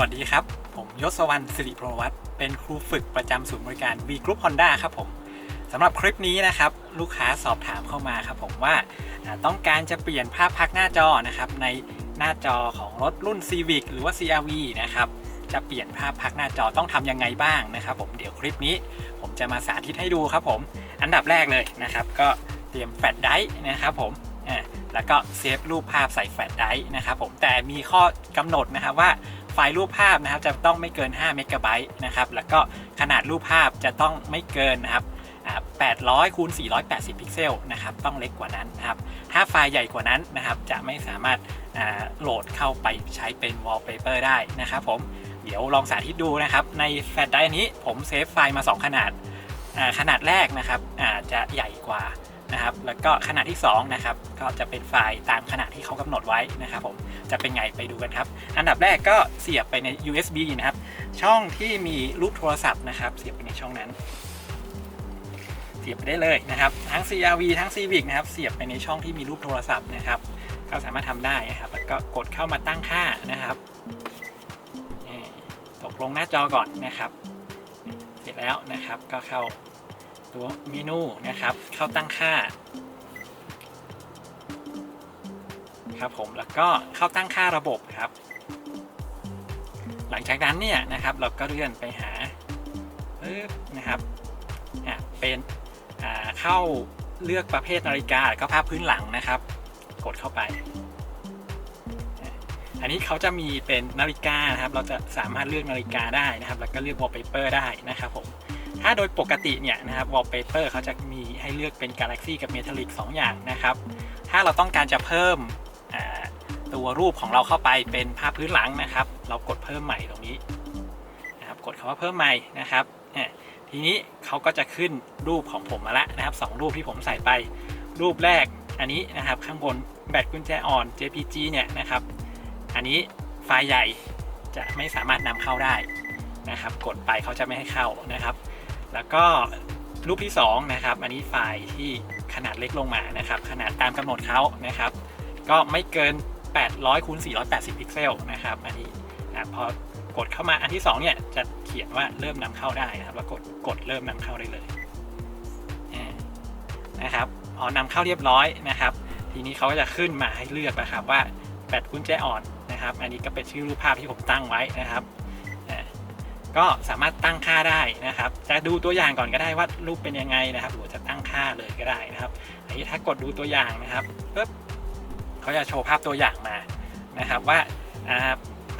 วัสดีครับ ผมยศวรรณสิริพรวัฒเป็นครูฝึกประจำศูนย์บริการ V Group Honda ครับผมสำหรับคลิปนี้นะครับ ลูกค้าสอบถามเข้ามาครับผมว่าต้องการจะเปลี่ยนภาพพักหน้าจอนะครับ ในหน้าจอของรถรุ่น Civic หรือว่า CRV นะครับจะเปลี่ยนภาพพักหน้าจอต้องทำยังไงบ้างนะครับ ผมเดี๋ยวคลิปนี้ ผมจะมาสาธิตให้ดูครับผม อันดับแรกเลยนะครับ ก็เตรียมแฟลชไดร์นะครับผมแล้วก็เซฟรูปภาพใส่แฟลชไดร์นะครับผมแต่มีข้อกำหนดนะครับว่า ไฟล์รูปภาพนะครับจะต้องไม่เกิน 5 เมกะไบต์นะครับ แล้วก็ขนาดรูปภาพจะต้องไม่เกินนะครับ800คูณ480 พิกเซลนะครับ ต้องเล็กกว่านั้นนะครับ ถ้าไฟล์ใหญ่กว่านั้นนะครับ จะไม่สามารถโหลดเข้าไปใช้เป็น wallpaper ได้นะครับผม เดี๋ยวลองสาธิตดูนะครับ ในแฟลชไดร์นี้ผมเซฟไฟล์มา 2 ขนาด ขนาดแรกนะครับจะใหญ่กว่า นะครับ แล้วก็ขนาดที่2นะครับก็จะเป็นไฟล์ตามขนาดที่เขากำหนดไว้นะครับผมจะเป็นไงไปดูกันครับ อันดับแรกก็เสียบไปใน USB นะครับ ช่องที่มีรูปโทรศัพท์นะครับ เสียบไปในช่องนั้น เสียบไปได้เลยนะครับ ทั้ง CRV ทั้ง Civic นะครับ เสียบไปในช่องที่มีรูปโทรศัพท์นะครับ ก็สามารถทำได้นะครับ แล้วก็กดเข้ามาตั้งค่านะครับตกลงหน้าจอก่อนนะครับ เสร็จแล้วนะครับก็เข้า ตัวเมนูนะครับ เข้าตั้งค่า ครับผมแล้วก็เข้าตั้งค่าระบบครับ หลังจากนั้นเนี่ยนะครับเราก็เลื่อนไปหาปึ๊บนะครับอะเป็นอ่าเข้าเลือกประเภทนาฬิกาแล้วก็ภาพพื้นหลังนะครับ กดเข้าไป อันนี้เขาจะมีเป็นนาฬิกานะครับ เราจะสามารถเลือกนาฬิกาได้นะครับ แล้วก็เลือก wallpaper ได้นะครับผม ถ้าโดยปกติเนี่ยนะครับ wallpaper เขาจะมีให้เลือกเป็น Galaxy กับ Metallic 2 อย่างนะครับ ถ้าเราต้องการจะเพิ่มตัวรูปของเราเข้าไปเป็นภาพพื้นหลังนะครับ เรากดเพิ่มใหม่ตรงนี้นะครับกดคำว่าเพิ่มใหม่นะครับทีนี้เขาก็จะขึ้นรูปของผมมาแล้วนะครับสองรูปที่ผมใส่ไป รูปแรกอันนี้นะครับข้างบนแบตกุญแจอ่อน JPG เนี่ยนะครับ อันนี้ไฟล์ใหญ่จะไม่สามารถนำเข้าได้นะครับ กดไปเขาจะไม่ให้เข้านะครับ แล้วก็รูปที่สองนะครับอันนี้ไฟล์ที่ขนาดเล็กลงมานะครับ ขนาดตามกำหนดเขานะครับ ก็ไม่เกิน 800คูณ480 พิกเซลนะครับ อันนี้นะพอกดเข้ามาอันที่2เนี่ยจะเขียนว่าเริ่มนำเข้าได้นะครับ แล้วกดกดเริ่มนำเข้าได้เลยนะครับพอนำเข้าเรียบร้อยนะครับ ทีนี้เขาก็จะขึ้นมาให้เลือกนะครับว่าแบตกุญแจอ่อนนะครับ อันนี้ก็เป็นชื่อรูปภาพที่ผมตั้งไว้นะครับ ก็สามารถตั้งค่าได้นะครับ จะดูตัวอย่างก่อนก็ได้ว่ารูปเป็นยังไงนะครับ หรือจะตั้งค่าเลยก็ได้นะครับอันนี้ถ้ากดดูตัวอย่างนะครับปึ๊บเขาจะโชว์ภาพตัวอย่างมานะครับว่า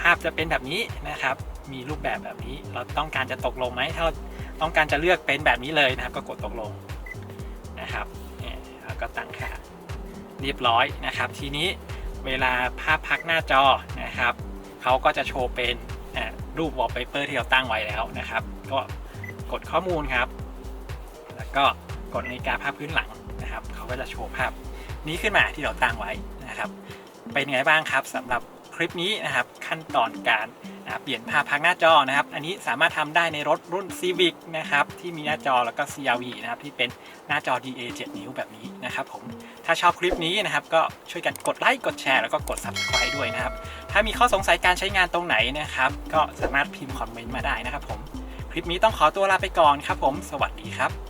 ภาพจะเป็นแบบนี้นะครับ มีรูปแบบแบบนี้ เราต้องการจะตกลงไหมถ้าเราต้องการจะเลือกเป็นแบบนี้เลยนะครับ ก็กดตกลงนะครับนี่แล้วก็ตั้งค่าเรียบร้อยนะครับ ทีนี้เวลาภาพพักหน้าจอนะครับเขาก็จะโชว์เป็น รูปวอลเปเปอร์ที่เราตั้งไว้แล้วนะครับ ก็กดข้อมูลครับ แล้วก็กดนาฬิกาภาพพื้นหลังนะครับ เขาก็จะโชว์ภาพนี้ขึ้นมาที่เราตั้งไว้นะครับ เป็นไงบ้างครับสำหรับคลิปนี้นะครับ ขั้นตอนการ เปลี่ยนภาพพักหน้าจอนะครับ อันนี้สามารถทำได้ในรถรุ่น Civic นะครับที่มีหน้าจอแล้วก็ CRV นะครับที่เป็นหน้าจอ DA 7 นิ้วแบบนี้นะครับผมถ้าชอบคลิปนี้นะครับก็ช่วยกันกดไลค์กดแชร์แล้วก็กด Subscribe ด้วยนะครับ ถ้ามีข้อสงสัยการใช้งานตรงไหนนะครับก็สามารถพิมพ์คอมเมนต์มาได้นะครับผมคลิปนี้ต้องขอตัวลาไปก่อนครับผม สวัสดีครับ